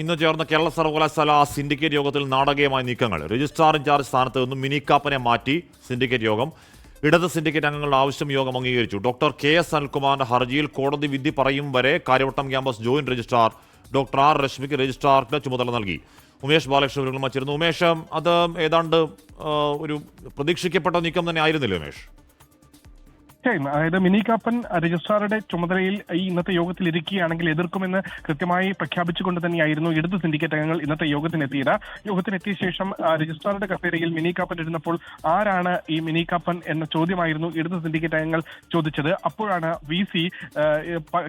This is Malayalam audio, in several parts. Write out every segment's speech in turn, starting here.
ഇന്ന് ചേർന്ന കേരള സർവകലാശാല സിൻഡിക്കേറ്റ് യോഗത്തിൽ നാടകീയമായ നീക്കങ്ങൾ. രജിസ്ട്രാർ ഇൻചാർജ് സ്ഥാനത്ത് നിന്നും മിനി കാപ്പനെ മാറ്റി സിൻഡിക്കേറ്റ് യോഗം. ഇടത് സിൻഡിക്കേറ്റ് അംഗങ്ങളുടെ ആവശ്യം യോഗം അംഗീകരിച്ചു. ഡോക്ടർ കെ എസ് അനിൽകുമാറിന്റെ ഹർജിയിൽ കോടതി വിധി പറയും വരെ Karyavattom campus joint registrar doctor R രശ്മിക്ക് രജിസ്ട്രാർക്ക് ചുമതല നൽകി. ഉമേഷ് ബാലകൃഷ്ണൻ വച്ചിരുന്നു ഉമേഷ് അത് ഏതാണ്ട് ഒരു പ്രതീക്ഷിക്കപ്പെട്ട നീക്കം തന്നെ ആയിരുന്നില്ലേ ഉമേഷ്? തീർച്ചയായും അതായത് മിനി കാപ്പൻ രജിസ്ട്രാറുടെ ചുമതലയിൽ ഈ ഇന്നത്തെ യോഗത്തിൽ ഇരിക്കുകയാണെങ്കിൽ എതിർക്കുമെന്ന് കൃത്യമായി പ്രഖ്യാപിച്ചുകൊണ്ട് തന്നെയായിരുന്നു ഇടത് സിൻഡിക്കേറ്റ് അംഗങ്ങൾ ഇന്നത്തെ യോഗത്തിനെത്തിയത്. യോഗത്തിനെത്തിയ ശേഷം രജിസ്ട്രാറുടെ കസേരയിൽ മിനി കാപ്പൻ ഇരുന്നപ്പോൾ ആരാണ് ഈ മിനി കാപ്പൻ എന്ന ചോദ്യമായിരുന്നു ഇടത് സിൻഡിക്കേറ്റ് അംഗങ്ങൾ ചോദിച്ചത്. അപ്പോഴാണ് വി സി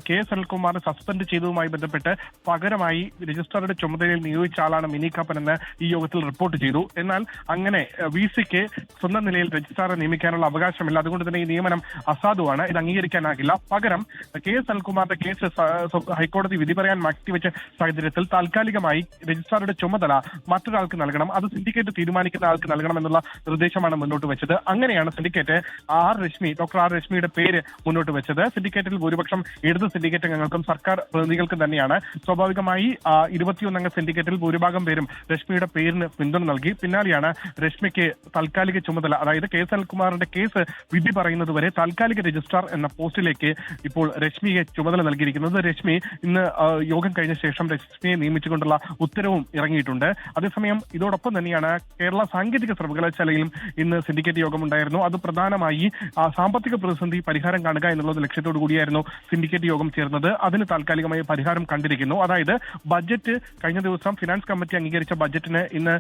കെ എസ് അനിൽകുമാറിനെ സസ്പെൻഡ് ചെയ്തതുമായി ബന്ധപ്പെട്ട് പകരമായി രജിസ്ട്രാറുടെ ചുമതലയിൽ നിയോഗിച്ച ആളാണ് മിനി കാപ്പൻ എന്ന് ഈ യോഗത്തിൽ റിപ്പോർട്ട് ചെയ്തു. എന്നാൽ അങ്ങനെ വി സിക്ക് സ്വന്തം നിലയിൽ രജിസ്ട്രാറെ നിയമിക്കാനുള്ള അവകാശമില്ല. അതുകൊണ്ട് തന്നെ ഈ നിയമനം അസാധുവാണ്. ഇത് അംഗീകരിക്കാനാകില്ല. പകരം കെ എസ് അനിൽകുമാറിന്റെ കേസ് ഹൈക്കോടതി വിധി പറയാൻ മാറ്റിവെച്ച സാഹചര്യത്തിൽ താൽക്കാലികമായി രജിസ്ട്രാറുടെ ചുമതല മറ്റൊരാൾക്ക് നൽകണം. അത് സിൻഡിക്കേറ്റ് തീരുമാനിക്കുന്ന ആൾക്ക് നൽകണം എന്നുള്ള നിർദ്ദേശമാണ് മുന്നോട്ട് വെച്ചത്. അങ്ങനെയാണ് syndicate R Rashmi doctor R രശ്മിയുടെ പേര് മുന്നോട്ട് വെച്ചത്. സിൻഡിക്കേറ്റിൽ ഭൂരിപക്ഷം ഇടത് സിൻഡിക്കേറ്റ് അംഗങ്ങൾക്കും സർക്കാർ പ്രതിനിധികൾക്കും തന്നെയാണ്. സ്വാഭാവികമായി ഇരുപത്തിയൊന്നംഗ സിൻഡിക്കേറ്റിൽ ഭൂരിഭാഗം പേരും രശ്മിയുടെ പേരിന് പിന്തുണ നൽകി. പിന്നാലെയാണ് രശ്മിക്ക് താൽക്കാലിക ചുമതല അതായത് കെ എസ് അനിൽകുമാറിന്റെ കേസ് വിധി പറയുന്നത് വരെ താൽക്കാലിക രജിസ്ട്രാർ എന്ന പോസ്റ്റിലേക്ക് ഇപ്പോൾ രശ്മിയെ ചുമതല നൽകിയിരിക്കുന്നത്. രശ്മി ഇന്ന് യോഗം കഴിഞ്ഞ ശേഷം രശ്മിയെ നിയമിച്ചുകൊണ്ടുള്ള ഉത്തരവും ഇറങ്ങിയിട്ടുണ്ട്. അതേസമയം ഇതോടൊപ്പം തന്നെയാണ് കേരള സാങ്കേതിക സർവകലാശാലയിലും ഇന്ന് സിൻഡിക്കേറ്റ് യോഗം ഉണ്ടായിരുന്നു അത് പ്രധാനമായി സാമ്പത്തിക പ്രതിസന്ധി പരിഹാരം കാണുക എന്നുള്ളത് ലക്ഷ്യത്തോടു കൂടിയായിരുന്നു സിൻഡിക്കേറ്റ് യോഗം ചേർന്നത്. അതിന് താൽക്കാലികമായി പരിഹാരം കണ്ടിരിക്കുന്നു. അതായത് ബജറ്റ് കഴിഞ്ഞ ദിവസം ഫിനാൻസ് കമ്മിറ്റി അംഗീകരിച്ച ബജറ്റിന് ഇന്ന്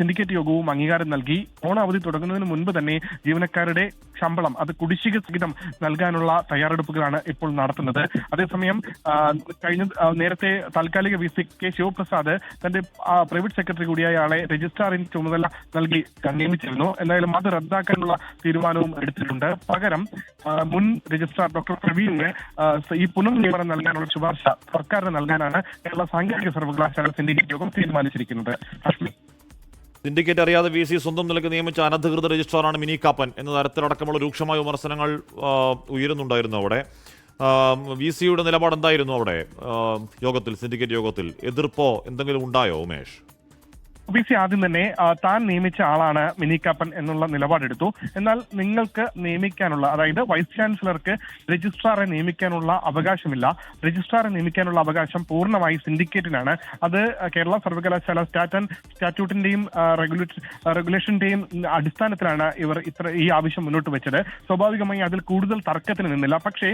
സിൻഡിക്കേറ്റ് യോഗവും അംഗീകാരം നൽകി. ഓണാവധി തുടങ്ങുന്നതിന് മുൻപ് തന്നെ ജീവനക്കാരുടെ ശമ്പളം അത് കുടിശ്ശിക സഹിതം നൽകാനുള്ള തയ്യാറെടുപ്പുകളാണ് ഇപ്പോൾ നടത്തുന്നത്. അതേസമയം കഴിഞ്ഞ നേരത്തെ താൽക്കാലിക വി സി കെ ശിവപ്രസാദ് തന്റെ പ്രൈവറ്റ് സെക്രട്ടറി കൂടിയായ ആളെ രജിസ്ട്രാറിന് ചുമതല നൽകി നിയമിച്ചിരുന്നു. എന്തായാലും അത് റദ്ദാക്കാനുള്ള തീരുമാനവും എടുത്തിട്ടുണ്ട്. പകരം മുൻ രജിസ്ട്രാർ ഡോക്ടർ പ്രവീണിന് ഈ പുനർനിയമനം നൽകാനുള്ള ശുപാർശ സർക്കാരിന് നൽകാനാണ് കേരള സാങ്കേതിക സർവകലാശാല സിൻഡിക്കേറ്റ് യോഗം തീരുമാനിച്ചിരിക്കുന്നത്. അശ്വിനി. സിൻഡിക്കേറ്റ് അറിയാതെ വി സി സ്വന്തം നിലയ്ക്ക് നിയമിച്ച അനധികൃത രജിസ്ട്രാറാണ് മിനി കാപ്പൻ എന്ന തരത്തിലടക്കമുള്ള രൂക്ഷമായ വിമർശനങ്ങൾ ഉയരുന്നുണ്ടായിരുന്നു അവിടെ. വി സിയുടെ നിലപാട് എന്തായിരുന്നു അവിടെ യോഗത്തിൽ സിൻഡിക്കേറ്റ് യോഗത്തിൽ? എതിർപ്പോ എന്തെങ്കിലും ഉണ്ടായോ ഉമേഷ്? ഒ ബി സി ആദ്യം തന്നെ താൻ നിയമിച്ച ആളാണ് മിനി കാപ്പൻ എന്നുള്ള നിലപാടെടുത്തു. എന്നാൽ നിങ്ങൾക്ക് നിയമിക്കാനുള്ള അതായത് വൈസ് ചാൻസലർക്ക് രജിസ്ട്രാറെ നിയമിക്കാനുള്ള അവകാശമില്ല. രജിസ്ട്രാറെ നിയമിക്കാനുള്ള അവകാശം പൂർണമായി സിൻഡിക്കേറ്റിനാണ്. അത് കേരള സർവകലാശാല സ്റ്റാറ്റൻ സ്റ്റാറ്റ്യൂട്ടിന്റെയും റെഗുലേഷന്റെയും അടിസ്ഥാനത്തിലാണ് ഇവർ ഇത്ര ഈ ആവശ്യം മുന്നോട്ട് വെച്ചത്. സ്വാഭാവികമായി അതിൽ കൂടുതൽ തർക്കത്തിന് നിന്നില്ല. പക്ഷേ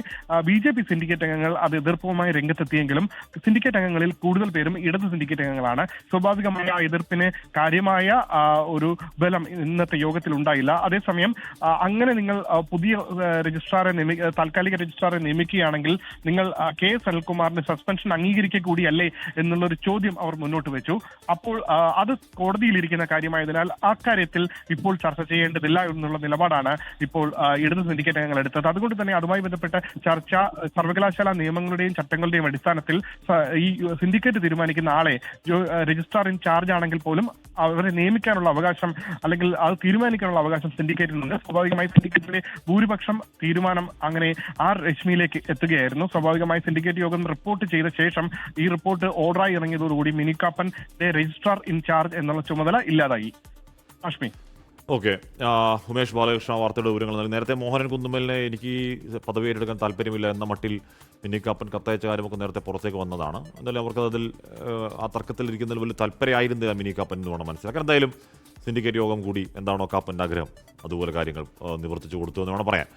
ബി ജെ പി സിൻഡിക്കേറ്റ് അംഗങ്ങൾ അത് എതിർപ്പുമായി രംഗത്തെത്തിയെങ്കിലും സിൻഡിക്കേറ്റ് അംഗങ്ങളിൽ കൂടുതൽ പേരും ഇടത് സിൻഡിക്കേറ്റ് അംഗങ്ങളാണ്. സ്വാഭാവികമായ ആ എതിർപ്പിന് കാര്യമായ ഒരു ബലം ഇന്നത്തെ യോഗത്തിൽ ഉണ്ടായില്ല. അതേസമയം അങ്ങനെ നിങ്ങൾ പുതിയ രജിസ്ട്രാറെ താൽക്കാലിക രജിസ്ട്രാറെ നിയമിക്കുകയാണെങ്കിൽ നിങ്ങൾ കെ എസ് അനിൽകുമാറിന്റെ സസ്പെൻഷൻ അംഗീകരിക്കുക കൂടിയല്ലേ എന്നുള്ള ഒരു ചോദ്യം അവർ മുന്നോട്ട് വെച്ചു. അപ്പോൾ അത് കോടതിയിലിരിക്കുന്ന കാര്യമായതിനാൽ ആ കാര്യത്തിൽ ഇപ്പോൾ ചർച്ച ചെയ്യേണ്ടതില്ല എന്നുള്ള നിലപാടാണ് ഇപ്പോൾ ഇടത് സിൻഡിക്കേറ്റ് അംഗങ്ങൾ എടുത്തത്. അതുകൊണ്ട് തന്നെ അതുമായി ബന്ധപ്പെട്ട ചർച്ച സർവകലാശാല നിയമങ്ങളുടെയും ചട്ടങ്ങളുടെയും അടിസ്ഥാനത്തിൽ ഈ സിൻഡിക്കേറ്റ് തീരുമാനിക്കുന്ന ആളെ രജിസ്ട്രാർ ഇൻ ചാർജ് ആണെങ്കിൽ പോലും അവരെ നിയമിക്കാനുള്ള അവകാശം അല്ലെങ്കിൽ അത് തീരുമാനിക്കാനുള്ള അവകാശം സിൻഡിക്കേറ്റിനുണ്ട് സ്വാഭാവികമായി സിൻഡിക്കേറ്റിന്റെ ഭൂരിപക്ഷം തീരുമാനം അങ്ങനെ ആർ രശ്മിയിലേക്ക് എത്തുകയായിരുന്നു. സ്വാഭാവികമായി സിൻഡിക്കേറ്റ് യോഗം റിപ്പോർട്ട് ചെയ്ത ശേഷം ഈ റിപ്പോർട്ട് ഓർഡറായി ഇറങ്ങിയതോടുകൂടി മിനിക്കാപ്പൻ രജിസ്ട്രാർ ഇൻചാർജ് എന്നുള്ള ചുമതല ഇല്ലാതായി. അഷ്മി ഓക്കെ. ഉമേഷ് ബാലകൃഷ്ണ വാർത്തയുടെ വിവരങ്ങൾ നൽകി. നേരത്തെ മോഹനൻ കുന്നുമ്മലിനെ എനിക്ക് പദവി ഏറ്റെടുക്കാൻ താല്പര്യമില്ല എന്ന മട്ടിൽ മിന്നിക്കാപ്പൻ കത്തയച്ച കാര്യമൊക്കെ നേരത്തെ പുറത്തേക്ക് വന്നതാണ്. എന്തായാലും അവർക്ക് അതിൽ ആ, ഇരിക്കുന്നതിൽ വലിയ താല്പര്യമായിരുന്നില്ല മിനിക്കാപ്പൻ എന്ന് വേണം മനസ്സിലാക്കാൻ. എന്തായാലും സിൻഡിക്കേറ്റ് യോഗം കൂടി എന്താണോ കാപ്പന്റെ ആഗ്രഹം. അതുപോലെ കാര്യങ്ങൾ നിവർത്തിച്ചു കൊടുത്തു എന്ന് വേണം പറയാൻ.